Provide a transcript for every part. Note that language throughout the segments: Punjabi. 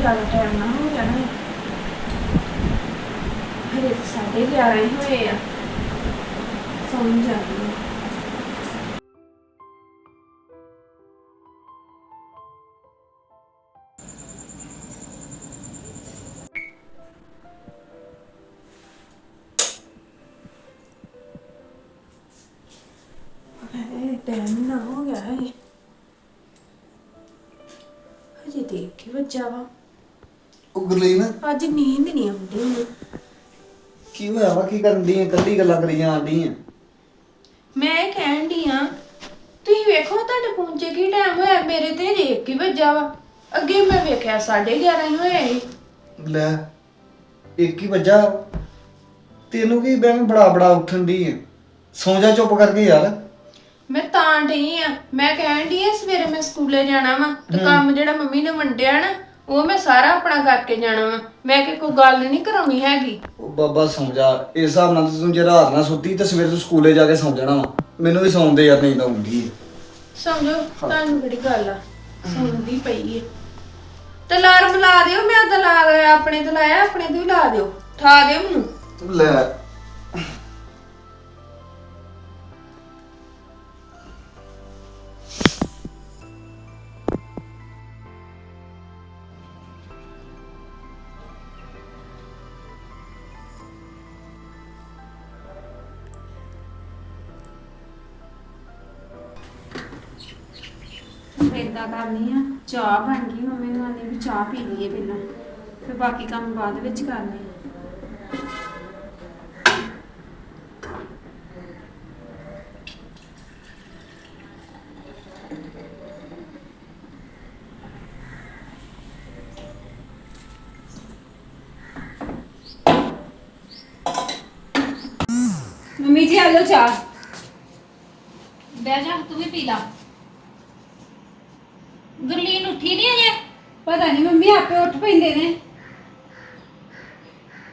ਜ਼ਿਆਦਾ ਟਾਈਮ ਨਾ ਹੋ ਜਾਣਾ। ਹਰੇ ਤਾਂ ਸਾਢੇ 11 ਹੀ ਹੋਏ ਆ। ਸਮਝ ਆ। ਗਈ ਹੈ ਟਾਈਮ ਨਾ ਹੋ ਗਿਆ ਹੈ ਹਜੇ ਦੇਖ ਕੇ ਵੱਜਾ ਵਾ। ਉਹ ਗੁਰਲੀਨ ਅੱਜ ਨੀਂਦ ਨਹੀਂ ਆਉਂਦੀ ਮੈਨੂੰ। ਕੀ ਹੋਇਆ ਵਾ? ਕੀ ਕਰਨ ਦੀ ਕੱਲੀ ਗੱਲਾਂ ਕਰੀ ਜਾਂਦੀ ਆ। ਮੈਂ ਇਹ ਕਹਿਣ ਦੀ ਆ ਤੁਸੀਂ ਵੇਖੋ ਤੁਹਾਡੇ ਫੋਨ 'ਚ ਕੀ ਟਾਈਮ ਹੋਇਆ? ਮੇਰੇ ਤੇ ਦੇਖ ਕੇ ਵੱਜਾ ਵਾ? ਅੱਗੇ ਮੈਂ ਵੇਖਿਆ 11:30 ਹੀ ਹੋਇਆ ਸੀ। ਲੈ ਇੱਕ ਹੀ ਵੱਜਾ ਤੈਨੂੰ ਕੀ ਬੈਂ ਬੜਾ ਬੜਾ ਉੱਠਣ ਦੀ ਆ? ਸੌਂ ਜਾ ਚੁੱਪ ਕਰਕੇ ਯਾਰ। ਮੈਂ ਤਾਂ ਢਈ ਆ। ਮੈਂ ਕਹਿਣ ਦੀ ਆ ਸਵੇਰੇ ਮੈਂ ਸਕੂਲੇ ਜਾਣਾ ਵਾ ਤੇ ਕੰਮ ਜਿਹੜਾ ਮੰਮੀ ਨੇ ਵੰਡਿਆ ਨਾ ਉਹ ਮੈਂ ਸਾਰਾ ਆਪਣਾ ਕਰਕੇ ਜਾਣਾ ਵਾ। ਮੈਂ ਕਿ ਕੋਈ ਗੱਲ ਨਹੀਂ ਕਰਾਉਣੀ ਹੈਗੀ। ਉਹ ਬਾਬਾ ਸੌਂ ਜਾ ਇਸ ਹਿਸਾਬ ਨਾਲ ਤਾਂ ਜੇ ਰਾਤ ਨਾ ਸੁੱਤੀ ਤੇ ਸਵੇਰੇ ਤੂੰ ਸਕੂਲੇ ਜਾ ਕੇ ਸੌਂ ਜਾਣਾ ਵਾ। ਮੈਨੂੰ ਵੀ ਸੌਂਦੇ ਯਾਰ ਨਹੀਂ ਤਾਂ ਹੁੰਦੀ ਸਮਝੋ ਤੁਹਾਨੂੰ ਕਿਹੜੀ ਗੱਲ ਆ? ਸੁਣਦੀ ਪਈ ਏ। ਤੇ ਅਲਾਰਮ ਲਾ ਦਿਓ ਮੈਂ ਤਾਂ ਲਾ ਆਪਣੇ ਤੇ ਲਾਇਆ ਆਪਣੇ ਤੇ ਵੀ ਲਾ ਦਿਓ। ਠਾ ਦਿਓ ਮੈਨੂੰ। ਲੈ ਇਦਾਂ ਕਰਨੀ ਆ, ਚਾਹ ਬਣ ਗਈ, ਮੰਮੀ ਨੂੰ ਆਨੇ ਵੀ ਚਾਹ ਪੀ ਲਈਏ ਪਹਿਲਾਂ, ਫਿਰ ਬਾਕੀ ਕੰਮ ਬਾਅਦ ਵਿੱਚ ਕਰਨੇ ਆ। ਮੰਮੀ ਜੀ, ਆ ਲਓ ਚਾਹ। ਬਹਿ ਜਾ, ਤੂੰ ਵੀ ਪੀ ਲਾ। ਗੁਰਲੀਨ ਉੱਠੀ ਨਹੀਂ ਅਜੇ? ਪਤਾ ਨਹੀਂ ਮੰਮੀ ਆਪੇ ਉੱਠ ਪੈਂਦੇ ਨੇ।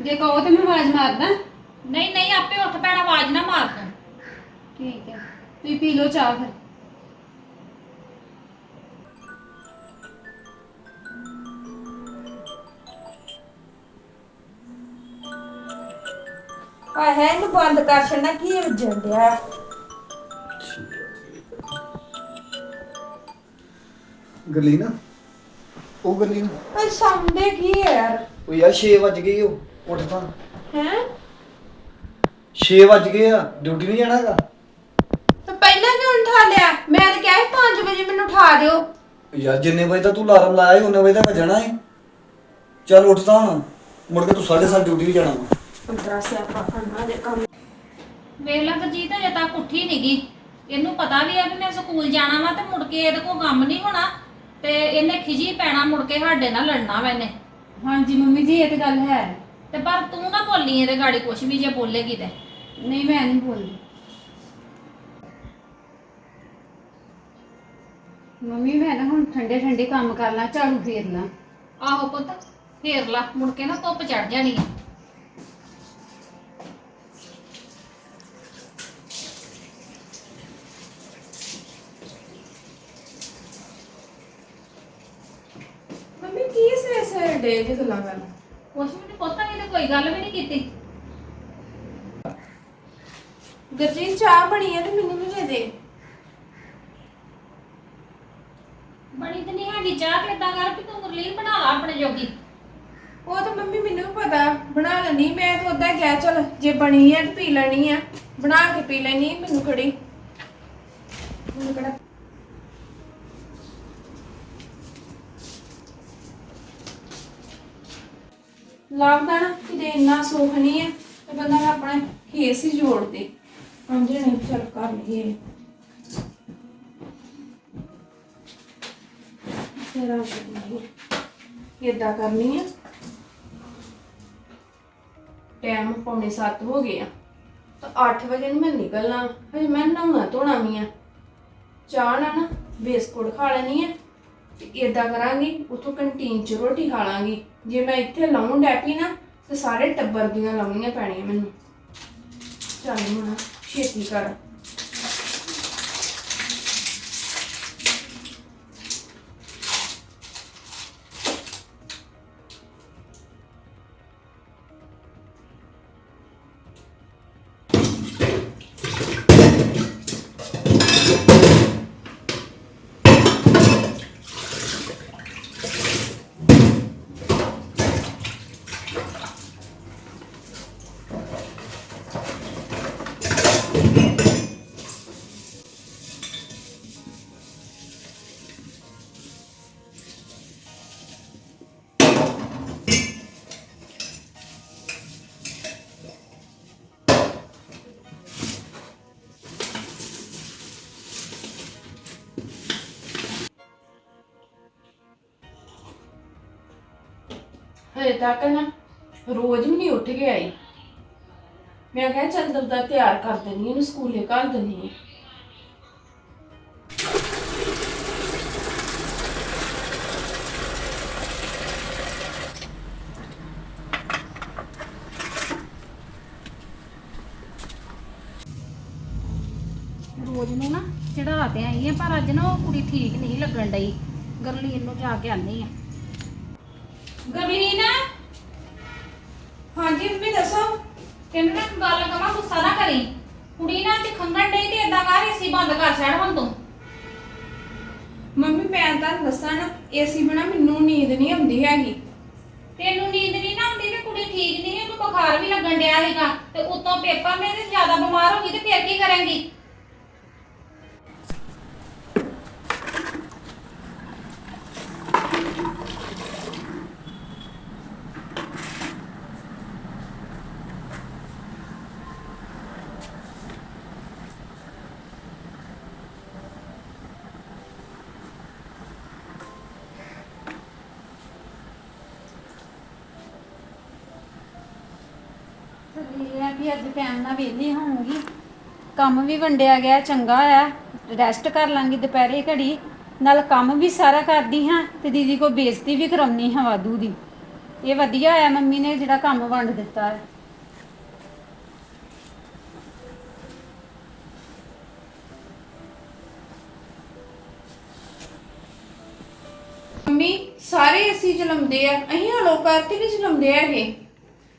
ਜੇ ਕਹੋ ਤੇ ਮੈਂ ਆਵਾਜ਼ ਮਾਰਦਾ। ਨਹੀਂ ਨਹੀਂ ਆਪੇ ਉੱਠ ਪੈਣਾ ਆਵਾਜ਼ ਨਾ ਮਾਰ ਤੂੰ। ਠੀਕ ਹੈ ਤੁਸੀਂ ਪੀ ਲਓ ਚਾਹ ਫਿਰ। ਆ ਹੈ ਇਹਨੂੰ ਬੰਦ ਕਰ ਛੱਡਣਾ ਕੀ ਵੱਜਣ ਡਿਆ? ਗੁਰਲੀਨ? ਉਹ ਗੁਰਲੀਨ। ਓਏ ਸੌਂਦੇ ਕੀ ਆ ਯਾਰ? ਉਹ ਯਾਰ 6 ਵਜ ਗਏ ਉਹ ਉੱਠ ਤਾਂ। ਹੈ? 6 ਵਜ ਗਏ ਆ ਡਿਊਟੀ ਨਹੀਂ ਜਾਣਾਗਾ ਤੇ ਪਹਿਲਾਂ ਕਿਉਂ ਨੀ ਉਠਾ ਲਿਆ? ਮੈਂ ਤਾਂ ਕਿਹਾ ਸੀ 5 ਵਜੇ ਮੈਨੂੰ ਉਠਾ ਦਿਓ। ਯਾਰ ਜਿੰਨੇ ਵਜੇ ਤਾਂ ਤੂੰ ਅਲਾਰਮ ਲਾਇਆ ਸੀ ਉਹਨੇ ਵਜੇ ਤਾਂ ਵਜਣਾ ਏ ਚੱਲ ਉੱਠ ਤਾਂ ਹੁਣ ਮੁੜ ਕੇ ਤੂੰ 7:30 ਡਿਊਟੀ ਵੀ ਜਾਣਾ ਵਾ। ਅੰਦਰਾ ਸਿਆਪਾ ਕਰਨਾ ਦੇ ਕੰਮ। ਵੇਖ ਲੈ ਜੀਤ ਅਜੇ ਤੱਕ ਉੱਠੀ ਨਹੀਂਗੀ ਇਹਨੂੰ ਪਤਾ ਵੀ ਆ ਵੀ ਮੈਂ ਸਕੂਲ ਜਾਣਾ ਵਾ ਤੇ ਮੁੜ ਕੇ ਇਹਦੇ ਕੋਲ ਕੰਮ ਨਹੀਂ ਹੋਣਾ। ਤੇ ਇਹਨੇ ਖਿਜੀ ਪੈਣਾ ਮੁੜ ਕੇ ਸਾਡੇ ਨਾਲ ਲੜਨਾ ਵਾ ਇਹਨੇ। ਹਾਂਜੀ ਮੰਮੀ ਜੀ ਇਹ ਤੇ ਗੱਲ ਹੈ। ਤੇ ਪਰ ਤੂੰ ਨਾ ਬੋਲੀ ਇਹਦੇ ਗਾੜੀ ਕੁਛ ਵੀ ਜੇ ਬੋਲੇਗੀ ਤੇ। ਨਹੀਂ ਮੈਂ ਨਹੀਂ ਬੋਲਦੀ। ਮੰਮੀ ਮੈਂ ਨਾ ਹੁਣ ਠੰਡੇ ਠੰਡੇ ਕੰਮ ਕਰ ਲਾਂ ਝਾੜੂ ਫੇਰ ਲਾਂ ਆਹੋ ਪੁੱਤ ਫੇਰ ਲਾ ਮੁੜ ਕੇ ਨਾ ਧੁੱਪ ਚੜ ਜਾਣੀ ਆ ਮੰਮੀ ਕੀ ਸੇ ਸੇ ਡੇ ਦੀ ਗੱਲਾਂ ਕਰ ਕੁਛ ਵੀ ਨਹੀਂ ਪੁੱਤ ਇਹਨੇ ਕੋਈ ਗੱਲ ਵੀ ਨਹੀਂ ਕੀਤੀ। ਗਰਜੀਤ ਚਾਹ ਬਣੀ ਹੈ ਤੇ ਮੈਨੂੰ ਵੀ ਦੇ ਦੇ। ਬਣੀ ਤੇ ਨਹੀਂ ਹੈਗੀ ਚਾਹ ਤੇ ਏਦਾਂ ਕਰ ਵੀ ਤੂੰ ਗੁਰਲੀਨ ਬਣਾ ਲਾ ਆਪਣੇ ਜੋਗੀ। ਉਹ ਤਾਂ ਮੰਮੀ ਮੈਨੂੰ ਵੀ ਪਤਾ ਬਣਾ ਲੈਣੀ ਮੈਂ ਤਾਂ ਉਦਾਂ ਕਿਹਾ ਚਲ ਜੇ ਬਣੀ ਹੈ ਤੇ ਪੀ ਲੈਣੀ ਆ। ਬਣਾ ਕੇ ਪੀ ਲੈਣੀ ਮੈਨੂੰ ਖੜੀ। ਮੈਨੂੰ ਕਿਹੜਾ ਲੱਗਦਾ ਨਾ ਕਿਤੇ ਇੰਨਾ ਸੁੱਖ ਨਹੀਂ ਹੈ, ਤੇ ਬੰਦਾ ਆਪਣਾ ਕੇਸ ਹੀ ਜੋੜ ਦੇ। ਹਾਂਜੀ ਨਹੀਂ ਚੱਲ ਕਰ ਲਈਏ। ਤੇਰਾ ਨਹੀਂ ਇਦਾਂ ਕਰਨੀ ਆ। ਟਾਈਮ ਪੌਣੇ 7 ਹੋ ਗਏ ਆ। ਤਾਂ 8 ਵਜੇ ਨੂੰ ਮੈਂ ਨਿਕਲਣਾ, ਹਜੇ ਮੈਂ ਨਹਾਉਣਾ ਧੋਣਾ ਵੀ ਆ। ਚਾਹ ਨਾਲ ਨਾ ਬਿਸਕੁਟ ਖਾ ਲੈਣੀ ਆ, ਤੇ ਇਦਾਂ ਕਰਾਂਗੀ, ਉਥੋਂ ਕੰਟੀਨ ਚ ਰੋਟੀ ਖਾ ਲਾਂਗੀ। ਜੇ ਮੈਂ ਇੱਥੇ ਲਾਉਂ ਡੈਪੀ ਨਾ, ਤੇ ਸਾਰੇ ਟੱਬਰ ਦੀਆਂ ਲਾਉਣੀਆਂ ਪੈਣੀਆਂ ਮੈਨੂੰ। ਚੱਲ ਹੁਣ ਛੇਤੀ ਕਰ। ਹਜੇ ਤੱਕ ਨਾ ਰੋਜ਼ ਵੀ ਨਹੀਂ ਉੱਠ ਕੇ ਆਈ। ਮੈਂ ਕਿਹਾ ਚੱਲ ਦਬਦਾ ਤਿਆਰ ਕਰ ਦਿੰਦੀ ਇਹਨੂੰ ਸਕੂਲੇ ਘੱਲ ਦਿੰਦੀ ਹਾਂ। ਰੋਜ਼ ਨੂੰ ਨਾ ਚੜਾ ਤੇ ਆਈ ਆ ਪਰ ਅੱਜ ਨਾ ਉਹ ਕੁੜੀ ਠੀਕ ਨਹੀਂ ਲੱਗਣ ਡਈ। ਗਰਲੀਨ ਨੂੰ ਜਾ ਕੇ ਆਨੀ ਆ। ਗਰਲੀਨ? ਹਾਂਜੀ ਮੰਮੀ ਦੱਸੋ। ਤੈਨੂੰ ਨਾ ਗੱਲ ਕਮਾ ਗੁੱਸਾ ਨਾ ਕਰੀ। ਕੁੜੀ ਨਾ ਅੱਜ ਖੰਗਣ ਡਈ ਤੇ ਏਦਾਂ ਕਰ ਏਸੀ ਬੰਦ ਕਰ ਛੱਡ ਹੁਣ ਤੂੰ। ਮੰਮੀ ਮੈਂ ਤਾਂ ਦੱਸਾਂ ਨਾ ਏਸੀ ਬਿਨਾ ਮੈਨੂੰ ਨੀਂਦ ਨਹੀਂ ਆਉਂਦੀ ਹੈਗੀ। ਤੈਨੂੰ ਨੀਂਦ ਨਹੀਂ ਨਾ ਆਉਂਦੀ ਤੇ ਕੁੜੀ ਠੀਕ ਨਹੀਂ ਉਹਨੂੰ ਬੁਖਾਰ ਵੀ ਲੱਗਣ ਡਿਆ ਹੈਗਾ। ਤੇ ਉਤੋਂ ਪੇਪਰ ਨੇ ਤੇ ਜ਼ਿਆਦਾ ਬਿਮਾਰ ਹੋ ਗਈ ਤੇ ਫਿਰ ਕੀ ਕਰਾਂਗੀ ਇਹ ਆ ਵੀ ਅੱਜ ਟਾਈਮ ਨਾਲ ਵਿਹਲੀ ਹੋਊਂਗੀ। ਕੰਮ ਵੀ ਵੰਡਿਆ ਗਿਆ, ਚੰਗਾ ਆ ਰੈਸਟ ਕਰ ਲਾਂਗੀ ਦੁਪਹਿਰੇ ਘੜੀ। ਨਾਲ ਕੰਮ ਵੀ ਸਾਰਾ ਕਰਦੀ ਹਾਂ ਤੇ ਦੀਦੀ ਕੋ ਬੇਇੱਜ਼ਤੀ ਵੀ ਕਰਾਉਣੀ ਹਾਂ ਵਾਧੂ ਦੀ। ਇਹ ਵਧੀਆ ਆ ਮੰਮੀ ਨੇ ਜਿਹੜਾ ਕੰਮ ਵੰਡ ਦਿੱਤਾ ਹੈ। ਮੰਮੀ, ਸਾਰੇ ਅਸੀਂ ਚਲਾਉਂਦੇ ਆ। ਅਸੀਂ ਹਲੋ ਕਰਤੇ ਵੀ ਚਲਾਉਂਦੇ ਹੈਗੇ।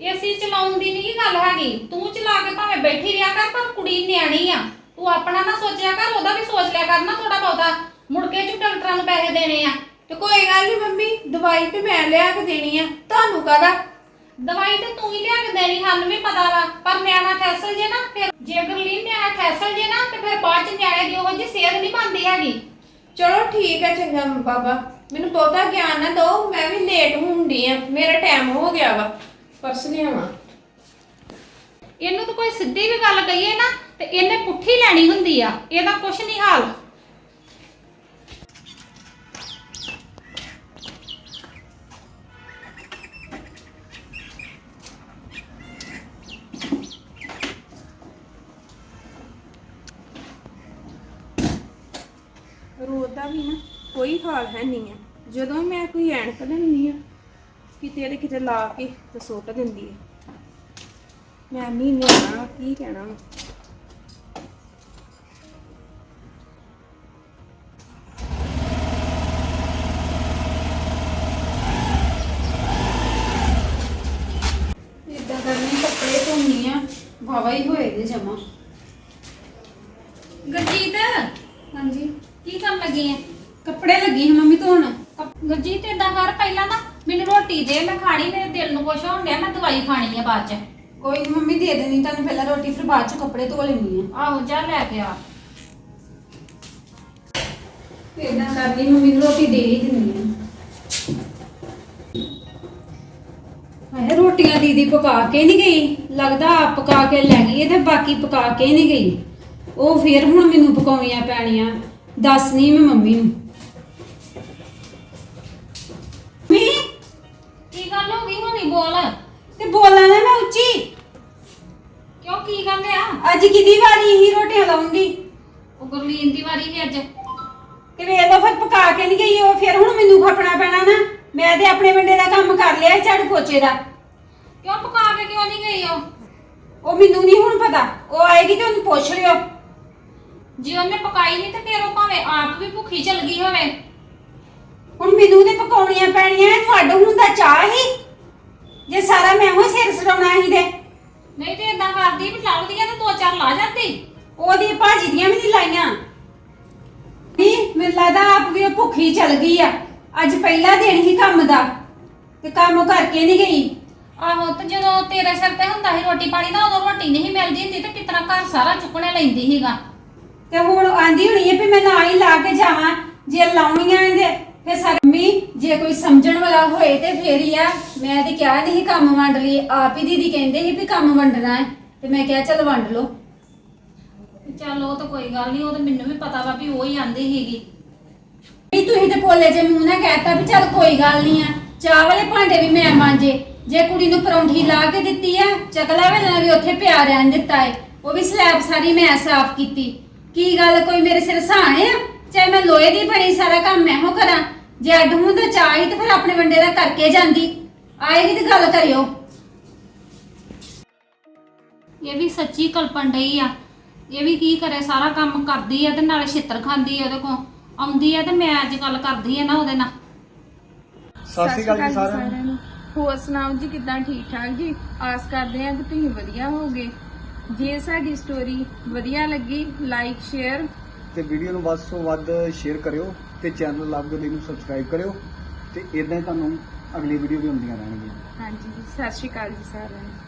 ਏਸੀ ਚਲਾਉਣ ਦੀ ਨਹੀਂ ਗੱਲ ਹੈਗੀ। ਤੂੰ ਚਲਾ ਕੇ ਭਾਵੇਂ ਬੈਠੀ ਰਿਆ ਕਰ ਪਰ ਕੁੜੀ ਨਿਆਣੀ ਆ। ਤੂੰ ਆਪਣਾ ਨਾ ਸੋਚਿਆ ਕਰ ਉਹਦਾ ਵੀ ਸੋਚ ਲਿਆ ਕਰ ਨਾ ਥੋੜਾ ਬਹੁਤਾ। ਮੁੜ ਕੇ ਜੂ ਡਾਕਟਰਾਂ ਨੂੰ ਪੈਸੇ ਦੇਣੇ ਆ। ਤੇ ਕੋਈ ਗੱਲ ਨਹੀਂ ਮੰਮੀ ਦਵਾਈ ਤੇ ਮੈਂ ਲਿਆ ਕੇ ਦੇਣੀ ਆ। ਤੁਹਾਨੂੰ ਕਾਹਦਾ? ਦਵਾਈ ਤੇ ਤੂੰ ਹੀ ਲਿਆ ਕੇ ਦੇਣੀ ਸਾਨੂੰ ਵੀ ਪਤਾ ਵਾ। ਪਰ ਨਿਆਣਾ ਠੈਸਲ ਜੇ ਨਾ ਫਿਰ ਜੇ ਗਰਲੀਨ ਨਿਆਣਾ ਠੈਸਲ ਜੇ ਨਾ ਤੇ ਫਿਰ ਬਾਅਦ ਚ ਨਿਆਣੇ ਦੀ ਉਹੋ ਜਿਹੀ ਸਿਹਤ ਨਹੀਂ ਬਣਦੀ ਹੈਗੀ। ਚਲੋ ਠੀਕ ਹੈ ਚੰਗਾ ਬਾਬਾ। ਮੈਨੂੰ ਬਹੁਤਾ ਗਿਆਨ ਨਾ ਦਿਓ ਮੈਂ ਵੀ ਲੇਟ ਹੁੰਦੀ ਆ। ਮੇਰਾ ਟਾਈਮ ਹੋ ਗਿਆ ਵਾ। ਪਰਸ ਲਿਆਵਾਂ। ਇਹਨੂੰ ਤਾਂ ਕੋਈ ਸਿੱਧੀ ਵੀ ਗੱਲ ਕਹੀਏ ਨਾ ਤੇ ਇਹਨੇ ਪੁੱਠੀ ਲੈਣੀ ਹੁੰਦੀ ਆ ਇਹਦਾ ਕੁਛ ਨਹੀਂ ਹਾਲ। ਰੋਜ਼ ਦਾ ਵੀ ਨਾ ਕੋਈ ਹਾਲ ਹੈ ਨਹੀਂ ਹੈ ਜਦੋਂ ਮੈਂ ਕੋਈ ਐਨਕ ਲੈਂਦੀ ਆ ਕਿਤੇ ਤੇ ਕਿਤੇ ਲਾ ਕੇ ਤੇ ਸੁੱਟ ਦਿੰਦੀ ਹੈ। ਮੈਂ ਨਹੀਂ ਨਿਆਣਾ ਕੀ ਕਹਿਣਾ ਇਦਾਂ ਕਰਨੀ, ਕੱਪੜੇ ਧੋਣੀ ਆ ਵਾਵਾ ਹੀ ਹੋਏ ਦੇ ਜਮਾ ਗਰਜੀਤ ਹਾਂਜੀ ਕੀ ਕਰਨ ਲੱਗੀ ਆ ਕੱਪੜੇ ਲੱਗੀ ਹਾਂ ਮੰਮੀ ਧੋਣ ਗਰਜੀਤ ਏਦਾਂ ਕਰ ਪਹਿਲਾਂ ਨਾ ਮੈਨੂੰ ਰੋਟੀ ਦੇ ਮੈਂ ਖਾਣੀ ਮੇਰੇ ਦਿਲ ਨੂੰ ਕੁਛ ਹੋਣ ਡਿਆ ਮੈਂ ਦਵਾਈ ਖਾਣੀ ਆ ਬਾਅਦ ਚ। ਕੋਈ ਨੀ ਮੰਮੀ ਦੇ ਦੇਣੀ ਤੁਹਾਨੂੰ ਪਹਿਲਾਂ ਰੋਟੀ ਫਿਰ ਬਾਅਦ ਚ ਕੱਪੜੇ ਧੋ ਲੈਣੀ ਆ। ਆਹੋ ਜਾ ਲੈ ਕੇ ਆ। ਇਦਾਂ ਕਰਨੀ ਮੰਮੀ ਨੂੰ ਰੋਟੀ ਦੇ ਹੀ ਦਿੰਦੀ ਆ। ਹਾਏ ਰੋਟੀਆਂ ਦੀਦੀ ਪਕਾ ਕੇ ਨਹੀਂ ਗਈ ਲੱਗਦਾ ਆਪ ਪਕਾ ਕੇ ਲੈ ਗਈ ਹੈ ਤੇ ਬਾਕੀ ਪਕਾ ਕੇ ਨਹੀਂ ਗਈ। ਉਹ ਫਿਰ ਹੁਣ ਮੈਨੂੰ ਪਕਾਉਣੀਆਂ ਪੈਣੀਆਂ ਦੱਸ ਨਹੀਂ ਮੈਂ ਮੰਮੀ ਨੂੰ। ਹੁਣੀ ਬੋਲ। ਤੇ ਬੋਲਾਂ ਨਾ ਮੈਂ ਉੱਚੀ। ਕਿਉਂ ਕੀ ਗੱਲ ਆ? ਅੱਜ ਕਿਹਦੀ ਵਾਰੀ ਹੀ ਰੋਟੀਆਂ ਲਾਉਣ ਦੀ ਉਹ ਗੁਰਲੀਨ ਦੀ ਵਾਰੀ ਸੀ ਅੱਜ। ਤੇ ਵੇਖ ਲਓ ਫਿਰ ਪਕਾ ਕੇ ਨਹੀਂ ਗਈ ਉਹ ਫਿਰ ਹੁਣ ਮੈਨੂੰ ਖਪਣਾ ਪੈਣਾ ਨਾ। ਮੈਂ ਤੇ ਆਪਣੇ ਵੰਡੇ ਦਾ ਕੰਮ ਕਰ ਲਿਆ ਝਾੜੂ ਪੋਚੇ ਦਾ। ਕਿਉਂ ਪਕਾ ਕੇ ਕਿਉਂ ਨਹੀਂ ਗਈ ਉਹ? ਉਹ ਮੈਨੂੰ ਨਹੀਂ ਹੁਣ ਪਤਾ। ਉਹ ਆਏਗੀ ਤੇ ਉਹਨੂੰ ਪੁੱਛ ਲਿਓ। ਜੇ ਉਹਨੇ ਪਕਾਈ ਨਹੀਂ ਤੇ ਫਿਰ ਉਹ ਭਾਵੇਂ ਆਪ ਵੀ ਭੁੱਖੀ ਚਲ ਗਈ ਹੋਵੇ। ਹੁਣ ਮੈਨੂੰ ਤੇ ਪਕਾਉਣੀਆਂ ਪੈਣੀਆਂ ਤੁਹਾਡਾ ਹੁੰਦਾ ਚਾਹ ਹੀ। ਜੇ ਸਾਰਾ ਮੈਂ ਉਹ ਸਿਰ ਸੜਾਉਣਾ ਹੀ ਦੇ ਨਹੀਂ ਤੇ ਇਦਾਂ ਕਰਦੀ ਵੀ ਲੱਭਦੀਆਂ ਤੇ ਦੋ ਚਾਰ ਲਾ ਜਾਂਦੀ। ਉਹਦੀ ਭਾਜੀ ਦੀਆਂ ਵੀ ਨਹੀਂ ਲਾਈਆਂ। ਵੀ ਮੈਨੂੰ ਲੱਗਦਾ ਆਪ ਵੀ ਉਹ ਭੁੱਖੀ ਚਲ ਗਈ ਆ। ਅੱਜ ਪਹਿਲਾ ਦਿਨ ਹੀ ਕੰਮ ਦਾ ਤੇ ਕੰਮ ਕਰਕੇ ਨਹੀਂ ਗਈ। ਆਹੋ ਤੇ ਜਦੋਂ ਤੇਰੇ ਸਿਰ ਤੇ ਹੁੰਦਾ ਸੀ ਰੋਟੀ ਪਾਣੀ ਦਾ ਉਦੋਂ ਰੋਟੀ ਨਹੀਂ ਮਿਲਦੀ ਹੁੰਦੀ ਤੇ ਕਿਤਨਾ ਘਰ ਸਾਰਾ ਚੁੱਕਣੇ ਲੈਂਦੀ ਸੀਗਾ। ਤੇ ਹੁਣ ਆਂਦੀ ਹੋਣੀ ਹੈ ਵੀ ਮੈਂ ਨਾ ਹੀ ਲਾ ਕੇ ਜਾਵਾਂ। ਜੇ ਲਾਉਣੀਆਂ ਇਹਦੇ ਫਿਰ ਸਰਮੀ ਜੇ ਕੋਈ ਸਮਝਣ ਵਾਲਾ ਹੋਏ ਤੇ ਫੇਰ ਹੀ ਆ। ਮੈਂ ਤੇ ਕਿਹਾ ਨਹੀਂ ਕੰਮ ਵੰਡ ਲਈ। ਆਪ ਹੀ ਦੀਦੀ ਕਹਿੰਦੇ ਸੀ ਵੀ ਕੰਮ ਵੰਡਣਾ ਹੈ। ਤੇ ਮੈਂ ਕਿਹਾ ਚੱਲ ਵੰਡ ਲਓ। ਚੱਲ ਉਹ ਤਾਂ ਕੋਈ ਗੱਲ ਨਹੀਂ ਉਹ ਤਾਂ ਮੈਨੂੰ ਵੀ ਪਤਾ ਵਾ ਵੀ ਉਹ ਹੀ ਆਂਦੀ ਸੀਗੀ। ਵੀ ਤੁਸੀਂ ਤੇ ਭੋਲੇ ਜੇ ਮੂੰਹ ਨਾਲ ਕਹਿਤਾ ਵੀ ਚੱਲ ਕੋਈ ਗੱਲ ਨਹੀਂ ਆ। ਚਾਹ ਵਾਲੇ ਭਾਂਡੇ ਵੀ ਮੈਂ ਮਾਂਜੇ। ਜੇ ਕੁੜੀ ਨੂੰ ਪਰੌਂਠੀ ਲਾ ਕੇ ਦਿੱਤੀ ਆ ਚਕਲਾ ਵੇਲਣਾ ਵੀ ਉੱਥੇ ਪਿਆ ਰਹਿਣ ਦਿੱਤਾ ਏ। ਉਹ ਵੀ ਸਲੈਬ ਸਾਰੀ ਮੈਂ ਸਾਫ਼ ਕੀਤੀ। ਕੀ ਗੱਲ ਕੋਈ ਮੇਰੇ ਸਿਰ ਸਾਣੇ ਆ ਚਾਹੇ ਮੈਂ ਲੋਹੇ ਦੀ ਬਣੀ ਸਾਰਾ ਕੰਮ ਮੈਂ ਹੋ ਕਰਾਂ ਜੇ ਅੱਡ ਹੁੰਦਾ ਚਾਹੀ ਤੇ ਫਿਰ ਆਪਣੇ ਵੰਡੇ ਦਾ ਕਰਕੇ ਜਾਂਦੀ। ਆਏਗੀ ਤੇ ਗੱਲ ਕਰਿਓ। ਇਹ ਵੀ ਸੱਚੀ ਕਲਪਣ ਡਈ ਆ। ਇਹ ਵੀ ਕੀ ਕਰੇ ਸਾਰਾ ਕੰਮ ਕਰਦੀ ਆ ਤੇ ਨਾਲੇ ਛਿੱਤਰ ਖਾਂਦੀ ਆ ਉਹਦੇ ਕੋਲ। ਆਉਂਦੀ ਆ ਤੇ ਮੈਂ ਅੱਜ ਕੱਲ ਕਰਦੀ ਆ ਨਾ ਉਹਦੇ ਨਾਲ। ਸਤਿ ਸ਼੍ਰੀ ਅਕਾਲ ਜੀ ਸਾਰਿਆਂ ਨੂੰ। ਹੋਰ ਸੁਣਾਓ ਜੀ ਕਿਦਾਂ ਠੀਕ ਠਾਕ ਜੀ? ਆਸ ਕਰਦੇ ਹਾਂ ਕਿ ਤੁਸੀਂ ਵਧੀਆ ਹੋਵੋਗੇ। ਜੇ ਸਾਡੀ ਸਟੋਰੀ ਵਧੀਆ ਲੱਗੀ ਲਾਈਕ ਸ਼ੇਅਰ ਤੇ ਵੀਡੀਓ ਨੂੰ ਵੱਧ ਤੋਂ ਵੱਧ ਸ਼ੇਅਰ ਕਰਿਓ ਤੇ ਚੈਨਲ ਲਵ ਗਲੀ ਨੂੰ ਸਬਸਕ੍ਰਾਈਬ ਕਰਿਓ ਤੇ ਇਦਾਂ ਹੀ ਤੁਹਾਨੂੰ ਅਗਲੀ ਵੀਡੀਓ ਵੀ ਹੁੰਦੀਆਂ ਰਹਿਣਗੀਆਂ। ਹਾਂਜੀ, ਸਤਿ ਸ਼੍ਰੀ ਅਕਾਲ ਜੀ ਸਾਰਿਆਂ ਨੂੰ।